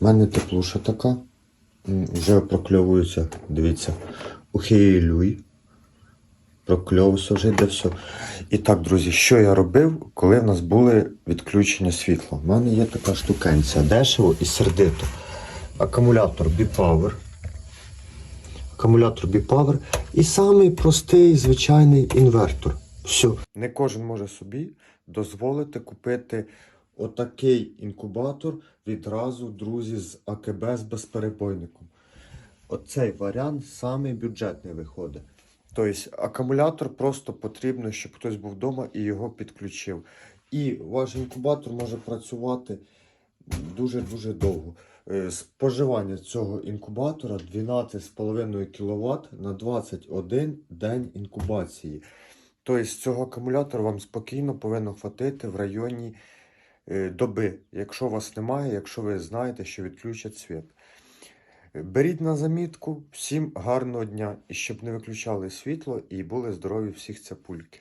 У мене теплуша така. Вже прокльовується, дивіться, ухилюй. Прокльовувався вже йде все. І так, друзі, що я робив, коли в нас були відключення світла? У мене є така штукенція, дешево і сердито. Акумулятор B-Power. Акумулятор B-Power і самий простий звичайний інвертор. Все. Не кожен може собі дозволити купити отакий інкубатор відразу, друзі, з АКБ з безперебойником. Оцей варіант самий бюджетний виходить. Тобто акумулятор просто потрібно, щоб хтось був вдома і його підключив. І ваш інкубатор може працювати дуже-дуже довго. Е, Споживання цього інкубатора 12,5 кВт на 21 день інкубації. Тобто цього акумулятора вам спокійно повинно хватити в районі доби, якщо вас немає, якщо ви знаєте, що відключать світ. Е, Беріть на замітку, всім гарного дня і щоб не виключали світло і були здорові всіх цапульки.